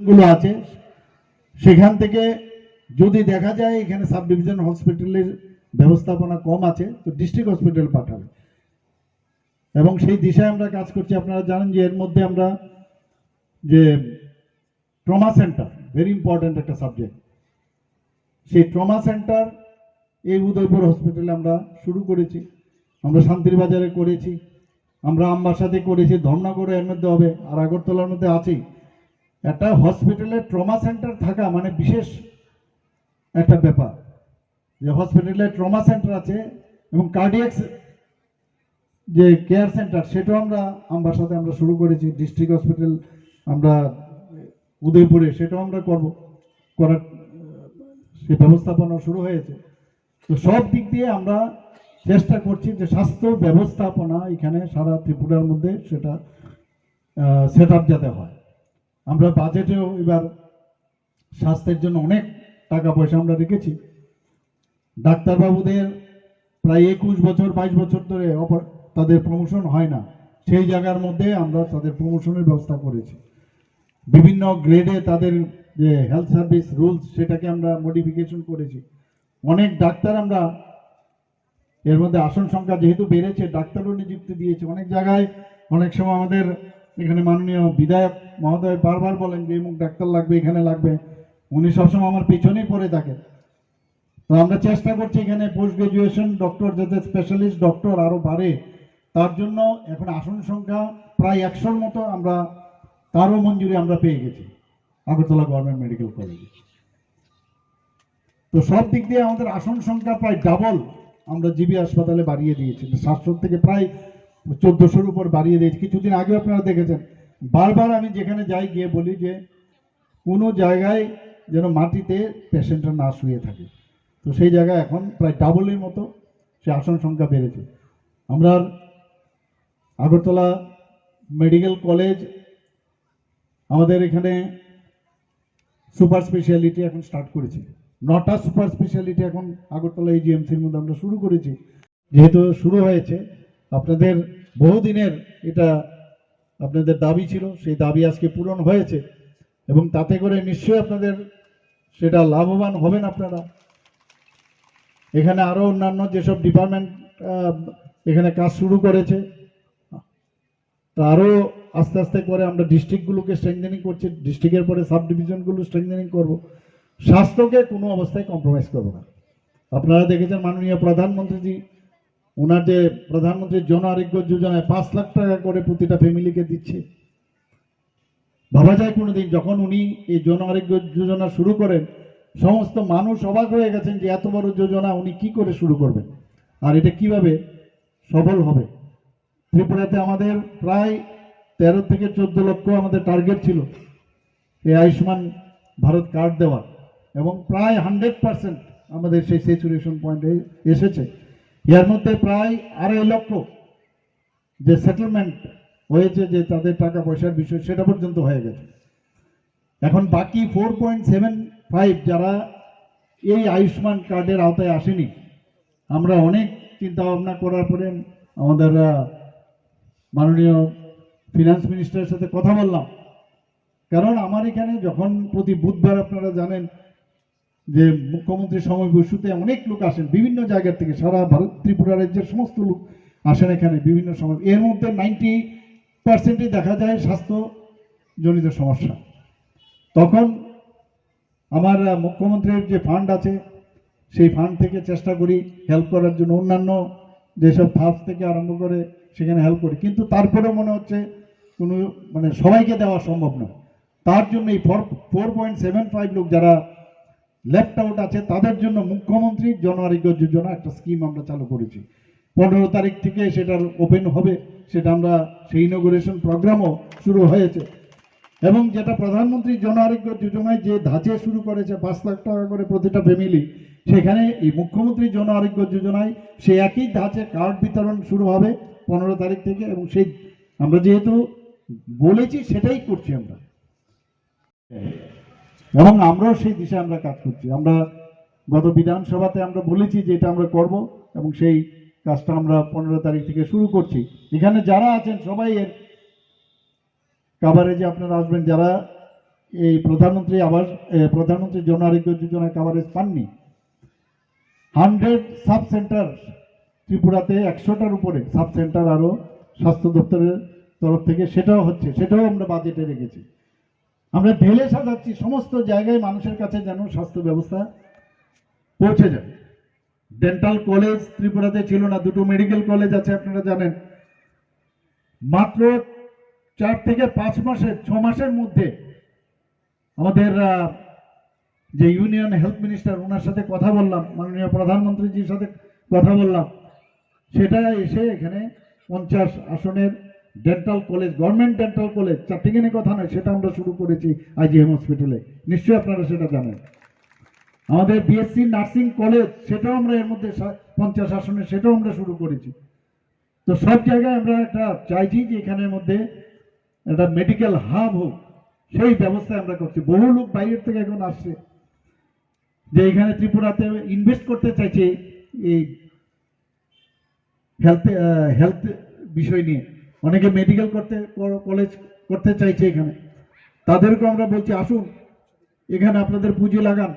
গুলো আছে, সেখান থেকে যদি দেখা যায় এখানে সাব ডিভিশন হসপিটালের ব্যবস্থাপনা কম আছে, তো ডিস্ট্রিক্ট হসপিটাল পাঠাবে। এবং সেই দিশায় আমরা কাজ করছি, আপনারা জানেন যে এর মধ্যে আমরা যে ট্রমা সেন্টার ভেরি ইম্পর্ট্যান্ট একটা সাবজেক্ট সেই ট্রমা সেন্টার এই উদয়পুর হসপিটালে আমরা শুরু করেছি, আমরা শান্তির বাজারে করেছি, আমরা আমবাসাতে করেছি, ধর্মনগরে এর মধ্যে হবে, আর আগরতলার মধ্যে আছেই। একটা হসপিটালে ট্রমা সেন্টার থাকা মানে বিশেষ একটা ব্যাপার। যে হসপিটালে ট্রমা সেন্টার আছে এবং কার্ডিয়াক্স যে কেয়ার সেন্টার সেটাও আমরা আমার সাথে আমরা শুরু করেছি ডিস্ট্রিক্ট হসপিটাল আমরা, উদয়পুরে সেটাও আমরা করব, করার, সে ব্যবস্থাপনা শুরু হয়েছে। তো সব দিক দিয়ে আমরা চেষ্টা করছি যে স্বাস্থ্য ব্যবস্থাপনা এখানে সারা ত্রিপুরার মধ্যে সেটা সেট আপ যাতে হয়। আমরা বাজেটেও এবার স্বাস্থ্যের জন্য অনেক টাকা পয়সা আমরা রেখেছি। ডাক্তারবাবুদের প্রায় একুশ বছর, বাইশ বছর ধরে তাদের প্রমোশন হয় না। সেই জায়গার মধ্যে আমরা তাদের প্রমোশনের ব্যবস্থা করেছি। বিভিন্ন গ্রেডে তাদের যে হেলথ সার্ভিস রুলস সেটাকে আমরা মডিফিকেশন করেছি। অনেক ডাক্তার আমরা এর মধ্যে আসন সংখ্যা যেহেতু বেড়েছে, ডাক্তারও নিযুক্তি দিয়েছে। অনেক জায়গায় অনেক সময় আমাদের এখানে মাননীয় বিধায়ক মহোদয় বারবার বলেন যে মুখ ডাক্তার লাগবে, এখানে লাগবে। উনি সবসময় আমার পেছনেই পড়ে থাকেন। তো আমরা চেষ্টা করছি এখানে পোস্ট গ্রাজুয়েশন ডক্টর যাতে স্পেশালিস্ট ডক্টর আরও বাড়ে। তার জন্য এখন আসন সংখ্যা প্রায় একশোর মতো আমরা, তারও মঞ্জুরি আমরা পেয়ে গেছি, আগরতলা গভর্নমেন্ট মেডিকেল কলেজে তো সব দিক দিয়ে আমাদের আসন সংখ্যা প্রায় ডাবল আমরা জিবি হাসপাতালে বাড়িয়ে দিয়েছি। সাতশো থেকে প্রায় চোদ্দশোর উপর বাড়িয়ে দিয়েছি। কিছুদিন আগে আপনারা দেখেছেন। বারবার আমি যেখানে যাই গিয়ে বলি যে, কোনো জায়গায় যেন মাটিতে পেশেন্টরা না শুয়ে থাকে। তো সেই জায়গায় এখন প্রায় ডাবলের মতো, সে আসন সংখ্যা বেড়েছে। আমরা আগরতলা মেডিকেল কলেজ, আমাদের এখানে সুপার স্পেশালিটি এখন স্টার্ট করেছি। নটা সুপার স্পেশালিটি এখন আগরতলা এজিএমসির মধ্যে আমরা শুরু করেছি। যেহেতু শুরু হয়েছে আপনাদের বহুদিনের এটা আপনাদের দাবি ছিল, সেই দাবি আজকে পূরণ হয়েছে এবং তাতে করে নিশ্চয়ই আপনাদের সেটা লাভবান হবেন আপনারা। এখানে আরও অন্যান্য যেসব ডিপার্টমেন্ট এখানে কাজ শুরু করেছে, তো আরও আস্তে আস্তে করে আমরা ডিস্ট্রিক্টগুলোকে স্ট্রেংথেনিং করছি ডিস্ট্রিক্টের পরে সাব ডিভিশনগুলো স্ট্রেংথেনিং করব। স্বাস্থ্যকে কোনো অবস্থায় কম্প্রোমাইজ করব না। আপনারা দেখেছেন মাননীয় প্রধানমন্ত্রীজি ওনার যে প্রধানমন্ত্রী জন আরোগ্য যোজনায় পাঁচ লাখ টাকা করে প্রতিটা ফ্যামিলিকে দিচ্ছে। ভাবা যায় কোনোদিন যখন উনি এই জন আরোগ্য যোজনা শুরু করেন, সমস্ত মানুষ অবাক হয়ে গেছেন যে এত বড় যোজনা উনি কি করে শুরু করবেন আর এটা কীভাবে সফল হবে। ত্রিপুরাতে আমাদের প্রায় তেরো থেকে চোদ্দ লক্ষ আমাদের টার্গেট ছিল এই আয়ুষ্মান ভারত কার্ড দেওয়ার এবং প্রায় হান্ড্রেড পার্সেন্ট আমাদের সেই স্যাচুরেশন পয়েন্টে এসেছে। এর মধ্যে প্রায় আড়াই লক্ষ যে সেটেলমেন্ট হয়েছে যে তাদের টাকা পয়সার বিষয় সেটা পর্যন্ত হয়ে গেছে। এখন বাকি ফোর পয়েন্ট সেভেন ফাইভ যারা এই আয়ুষ্মান কার্ডের আওতায় আসেনি, আমরা অনেক চিন্তা ভাবনা করার পরে আমাদের মাননীয় ফিনান্স মিনিস্টারের সাথে কথা বললাম। কারণ আমার এখানে যখন প্রতি বুধবার আপনারা জানেন যে মুখ্যমন্ত্রী সময় বসুতে অনেক লোক আসেন, বিভিন্ন জায়গা থেকে সারা ভারত, ত্রিপুরা রাজ্যের সমস্ত লোক আসেন এখানে বিভিন্ন সময়। এর মধ্যে নাইনটি পার্সেন্টই দেখা যায় স্বাস্থ্যজনিত সমস্যা। তখন আমার মুখ্যমন্ত্রীর যে ফান্ড আছে, সেই ফান্ড থেকে চেষ্টা করি হেল্প করার জন্য। অন্যান্য যেসব ফার্স থেকে আরম্ভ করে সেখানে হেল্প করি। কিন্তু তারপরেও মনে হচ্ছে কোনো মানে সবাইকে দেওয়া সম্ভব নয়। তার জন্য এই four four point seven five লোক যারা লেফট আউট আছে, তাদের জন্য মুখ্যমন্ত্রী জন আরোগ্য যোজনা একটা স্কিম আমরা চালু করেছি। পনেরো তারিখ থেকে সেটার ওপেন হবে, সেটা আমরা সেই ইনোগ্রেশন প্রোগ্রামও শুরু হয়েছে। এবং যেটা প্রধানমন্ত্রী জন আরোগ্য যোজনায় যে ধাঁচে শুরু করেছে, পাঁচ লাখ টাকা করে প্রতিটা ফ্যামিলি সেখানে এই মুখ্যমন্ত্রী জন আরোগ্য যোজনায় সেই একই ধাঁচে কার্ড বিতরণ শুরু হবে পনেরো তারিখ থেকে এবং সেই, আমরা যেহেতু বলেছি সেটাই করছি আমরা। এবং আমরাও সেই দিশায় আমরা কাজ করছি। আমরা গত বিধানসভাতে আমরা বলেছি যে এটা আমরা করব এবং সেই কাজটা আমরা পনেরো তারিখ থেকে শুরু করছি। এখানে যারা আছেন সবাই এর কাভারেজে আপনারা আসবেন। যারা এই প্রধানমন্ত্রী আবাস প্রধানমন্ত্রী জন আরোগ্য যোজনা কাভারেজ পাননি হান্ড্রেড সাব সেন্টার ত্রিপুরাতে একশোটার উপরে সাব সেন্টার আরও স্বাস্থ্য দপ্তরের তরফ থেকে, সেটাও হচ্ছে, সেটাও আমরা বাজেটে রেখেছি। আমরা ঢেলে সাজাচ্ছি, সমস্ত জায়গায় মানুষের কাছে যেন স্বাস্থ্য ব্যবস্থা পৌঁছে যায়। ডেন্টাল কলেজ ত্রিপুরাতে ছিল না, দুটো মেডিকেল কলেজ আছে, আপনারা জানেন। মাত্র চার থেকে পাঁচ মাসের, ছ মাসের মধ্যে আমাদের যে ইউনিয়ন হেলথ মিনিস্টার ওনার সাথে কথা বললাম, মাননীয় প্রধানমন্ত্রীজির সাথে কথা বললাম। সেটা এসে এখানে পঞ্চাশ আসনের dental college government dental college চারটিখানি কথা নয়, সেটা আমরা শুরু করেছি আইজিএম হসপিটালে নিশ্চয়ই আপনারা সেটা জানেন। আমাদের বিএসসি নার্সিং কলেজ সেটাও আমরা এর মধ্যে পঞ্চাশ আসনে, সেটাও আমরা শুরু করেছি। তো সব জায়গায় আমরা একটা চাইছি যে এখানের মধ্যে একটা মেডিকেল হাব হোক, সেই ব্যবস্থা আমরা করছি। বহু লোক বাইরের থেকে এখন আসছে। যে এখানে ত্রিপুরাতে ইনভেস্ট করতে চাইছে এই হেলথ হেলথ বিষয় নিয়ে। অনেকে মেডিকেল করতে কলেজ করতে চাইছে এখানে। তাদেরকে আমরা বলছি, আসুন, এখানে আপনাদের পুঁজি লাগান।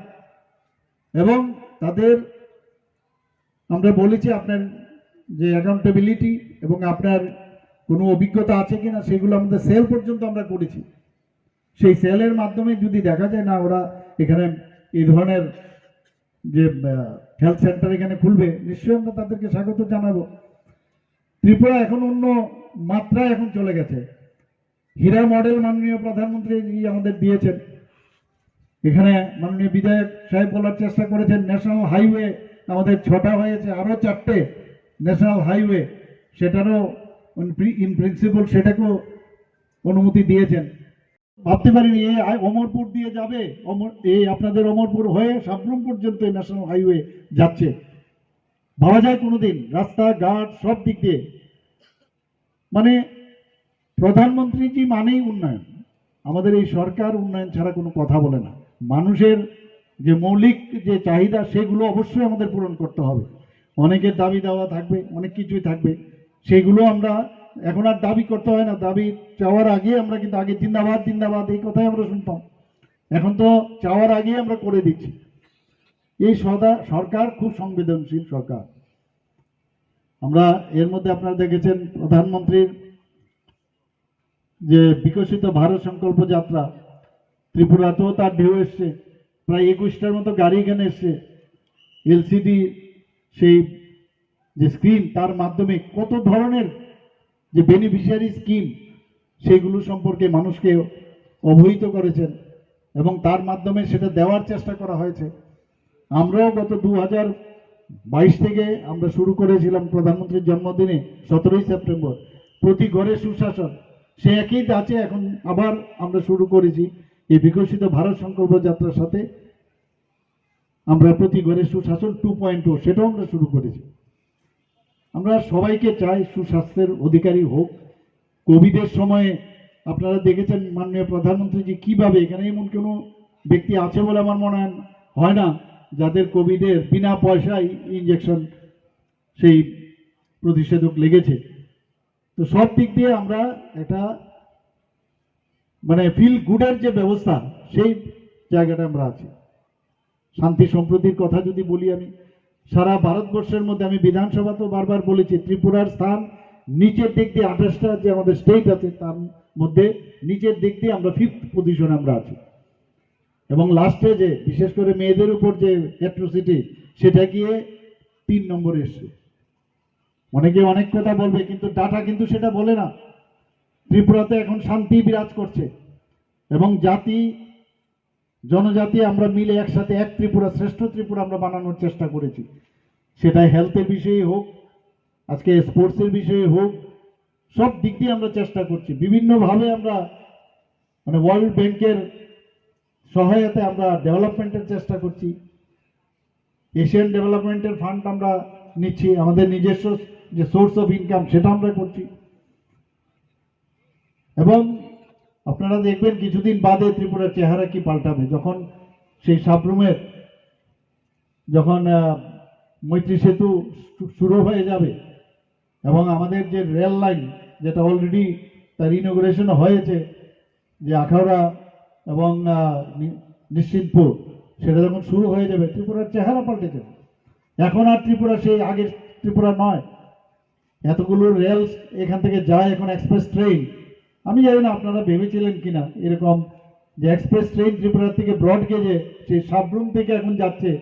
এবং তাদের, আমরা বলেছি আপনার যে অ্যাকাউন্টেবিলিটি এবং আপনার কোনো অভিজ্ঞতা আছে কিনা, সেগুলো আমাদের সেল পর্যন্ত আমরা করেছি। সেই সেলের মাধ্যমে যদি দেখা যায় না, ওরা এখানে এই ধরনের যে হেলথ সেন্টার এখানে খুলবে, নিশ্চয়ই আমরা তাদেরকে স্বাগত জানাব। ত্রিপুরা এখন অন্য মাত্রায় এখন চলে গেছে। হীরা মডেল মাননীয় প্রধানমন্ত্রী আমাদের দিয়েছেন। এখানে মাননীয় বিধায়ক সাহেব বলার চেষ্টা করেছেন, ন্যাশনাল হাইওয়ে আমাদের ছটা হয়েছে, আরও চারটে ন্যাশনাল হাইওয়ে। সেটারও ইন প্রিন্সিপাল সেটাকেও অনুমতি দিয়েছেন। ভাবতে পারিনি আই- অমরপুর দিয়ে যাবে, অমর এই আপনাদের অমরপুর হয়ে সাবরুম পর্যন্ত ন্যাশনাল হাইওয়ে যাচ্ছে। ভাবা যায় কোনোদিন রাস্তাঘাট সব দিক দিয়ে। মানে প্রধানমন্ত্রী প্রধানমন্ত্রীজি মানেই উন্নয়ন। আমাদের এই সরকার উন্নয়ন ছাড়া কোনো কথা বলে না। মানুষের যে মৌলিক যে চাহিদা, সেগুলো অবশ্যই আমাদের পূরণ করতে হবে। অনেকের দাবি দেওয়া থাকবে, অনেক কিছুই থাকবে। সেগুলো আমরা এখন আর দাবি করতে হয় না। দাবি চাওয়ার আগে আমরা কিন্তু আগে জিন্দাবাদ জিন্দাবাদ, এই কথাই আমরা শুনতাম। এখন তো চাওয়ার আগে আমরা করে দিচ্ছি। এই সদা, সরকার খুব সংবেদনশীল সরকার। আমরা এর মধ্যে আপনারা দেখেছেন প্রধানমন্ত্রীর যে বিকশিত ভারত সংকল্প যাত্রা, ত্রিপুরাতেও তার ঢেউ এসছে, প্রায় একুশটার মতো গাড়ি এখানে এসছে। এলসিডি সেই যে স্ক্রিন, তার মাধ্যমে কত ধরনের যে বেনিফিশিয়ারি স্কিম, সেগুলো সম্পর্কে মানুষকে অবহিত করেছেন এবং তার মাধ্যমে সেটা দেওয়ার চেষ্টা করা হয়েছে। আমরাও গত দু হাজার বাইশ থেকে আমরা শুরু করেছিলাম প্রধানমন্ত্রীর জন্মদিনে সতেরোই সেপ্টেম্বর। প্রতি ঘরে সুশাসন, সে একই আছে এখন আবার আমরা শুরু করেছি এই বিকশিত ভারত সংকল্প যাত্রার সাথে। আমরা প্রতি ঘরে সুশাসন টু পয়েন্ট ও সেটাও আমরা শুরু করেছি। আমরা সবাইকে চাই সুস্বাস্থ্যের অধিকারী হোক। কোভিডের সময়ে আপনারা দেখেছেন মাননীয় প্রধানমন্ত্রীজি কীভাবে, এখানে এমন কোনো ব্যক্তি আছে বলে আমার মনে হয় না। যাদের কোভিডের বিনা পয়সায় ইঞ্জেকশন সেই প্রতিষেধক লেগেছে। তো সব দিক দিয়ে আমরা একটা মানে ফিল গুডের যে ব্যবস্থা, সেই জায়গাটা আমরা আছি। শান্তি সম্প্রতির কথা যদি বলি আমি, সারা ভারতবর্ষের মধ্যে আমি বিধানসভা তো বারবার বলেছি, ত্রিপুরার স্থান নিচের দিক দিয়ে আঠাশটা যে আমাদের স্টেট আছে, তার মধ্যে নিচের দিক দিয়ে আমরা ফিফথ পজিশনে আমরা আছি। এবং লাস্টে যে, বিশেষ করে মেয়েদের উপর যে অ্যাট্রোসিটি সেটা গিয়ে তিন নম্বরে এসছে। অনেকে অনেক কথা বলবে, কিন্তু ডাটা কিন্তু সেটা বলে না। ত্রিপুরাতে এখন শান্তি বিরাজ করছে। এবং জাতি, জনজাতি আমরা মিলে একসাথে এক ত্রিপুরা, শ্রেষ্ঠ ত্রিপুরা আমরা বানানোর চেষ্টা করেছি। সেটা হেলথের বিষয়ে হোক, আজকে স্পোর্টসের বিষয়ে হোক, সব দিক দিয়ে আমরা চেষ্টা করছি। বিভিন্নভাবে আমরা মানে ওয়ার্ল্ড ব্যাংকের সহায়তায় আমরা ডেভেলপমেন্টের চেষ্টা করছি। এশিয়ান ডেভেলপমেন্টের ফান্ড আমরা নিচ্ছি, আমাদের নিজস্ব যে সোর্স অফ ইনকাম সেটা আমরা করছি। এবং আপনারা দেখবেন কিছুদিন বাদে ত্রিপুরার চেহারা কি পাল্টাবে, যখন সেই সাবরুমের, যখন মৈত্রী সেতু শুরু হয়ে যাবে এবং আমাদের যে রেল লাইন যেটা অলরেডি তার ইনোগ্রেশন হয়েছে, যে আখাউড়া এবং আহ, নি- নিশ্চিতপুর সেটা যখন শুরু হয়ে যাবে ত্রিপুরার চেহারা পাল্টে যাবে। এখন আর ত্রিপুরা সেই আগের ত্রিপুরা নয়। এতগুলো রেল এখান থেকে যায় এখন এক্সপ্রেস ট্রেন। আমি জানি না আপনারা ভেবেছিলেন কিনা এরকম যে এক্সপ্রেস ট্রেন ত্রিপুরা থেকে ব্রড গেজে সেই সাবরুম থেকে এখন যাচ্ছে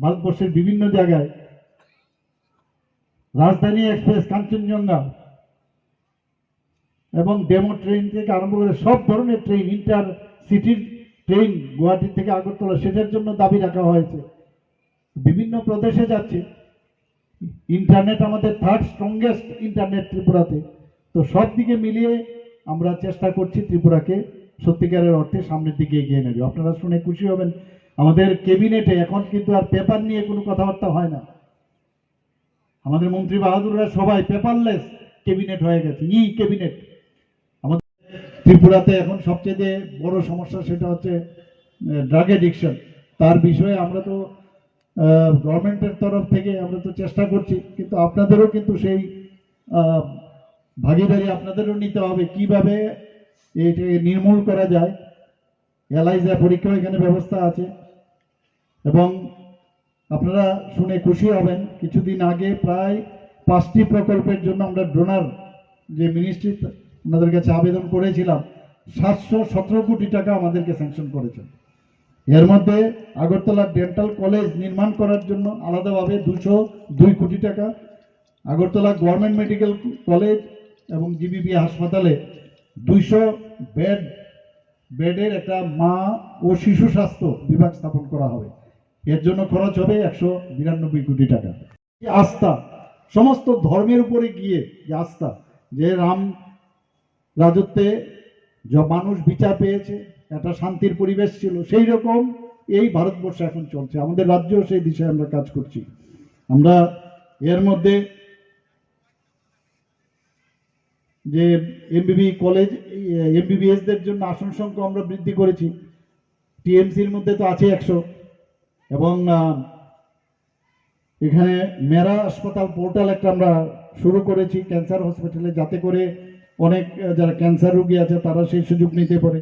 ভারতবর্ষের বিভিন্ন জায়গায়। রাজধানী এক্সপ্রেস কাঞ্চনজঙ্ঘা। এবং ডেমো ট্রেন থেকে আরম্ভ করে সব ধরনের ট্রেন ইন্টার সিটির ট্রেন গুয়াহাটি থেকে আগরতলা সেটার জন্য দাবি রাখা হয়েছে। বিভিন্ন প্রদেশে যাচ্ছে। ইন্টারনেট আমাদের থার্ড স্ট্রংগেস্ট ইন্টারনেট ত্রিপুরাতে। তো সব দিকে মিলিয়ে আমরা চেষ্টা করছি ত্রিপুরাকে সত্যিকারের অর্থে সামনের দিকে এগিয়ে নেবে আপনারা শুনে খুশি হবেন, আমাদের ক্যাবিনেটে এখন কিন্তু আর পেপার নিয়ে কোনো কথাবার্তা হয় না। আমাদের মন্ত্রী বাহাদুররা সবাই পেপারলেস ক্যাবিনেট হয়ে গেছে, ই ক্যাবিনেট। ত্রিপুরাতে এখন সবচেয়ে বড় সমস্যা সেটা হচ্ছে ড্রাগ এডিকশন তার বিষয়ে আমরা তো গভর্নমেন্টের তরফ থেকে আমরা তো চেষ্টা করছি, কিন্তু আপনাদেরও কিন্তু সেই ভাগিদারি আপনাদেরও নিতে হবে। কীভাবে এটাকে নির্মূল করা যায়? এলাইজা পরীক্ষা এখানে ব্যবস্থা আছে। এবং আপনারা শুনে খুশি হবেন, কিছুদিন আগে প্রায় পাঁচটি প্রকল্পের জন্য আমরা ডোনার যে মিনিস্ট্রি ওনাদের কাছে আবেদন করেছিলাম। সাতশো সতেরো কোটি টাকা আমাদেরকে স্যাংশন করেছেন এর মধ্যে আগরতলা ডেন্টাল কলেজ নির্মাণ করার জন্য আলাদাভাবে দুশো দুই কোটি টাকা, আগরতলা গভর্নমেন্ট মেডিকেল কলেজ এবং জিবিপি হাসপাতালে দুইশো বেড বেডের একটা মা ও শিশু স্বাস্থ্য বিভাগ স্থাপন করা হবে। এর জন্য খরচ হবে একশো বিরানব্বই কোটি টাকা। আস্থা, সমস্ত ধর্মের উপরে গিয়ে যে আস্থা, যে রাম রাজত্বে যে মানুষ বিচার পেয়েছে, একটা শান্তির পরিবেশ ছিল, সেই রকম এই ভারতবর্ষে এখন চলছে। আমাদের রাজ্যও সেই দিশায় আমরা কাজ করছি। আমরা এর মধ্যে যে এমবিবি কলেজ এমবিবিএসদের জন্য আসন সংখ্যা আমরা বৃদ্ধি করেছি। টিএমসির মধ্যে তো আছে একশো। এবং এখানে মেরা হাসপাতাল পোর্টাল একটা আমরা শুরু করেছি ক্যান্সার হসপিটালে যাতে করে অনেক যারা ক্যান্সার রোগী আছে তারা সেই সুযোগ নিতে পারে।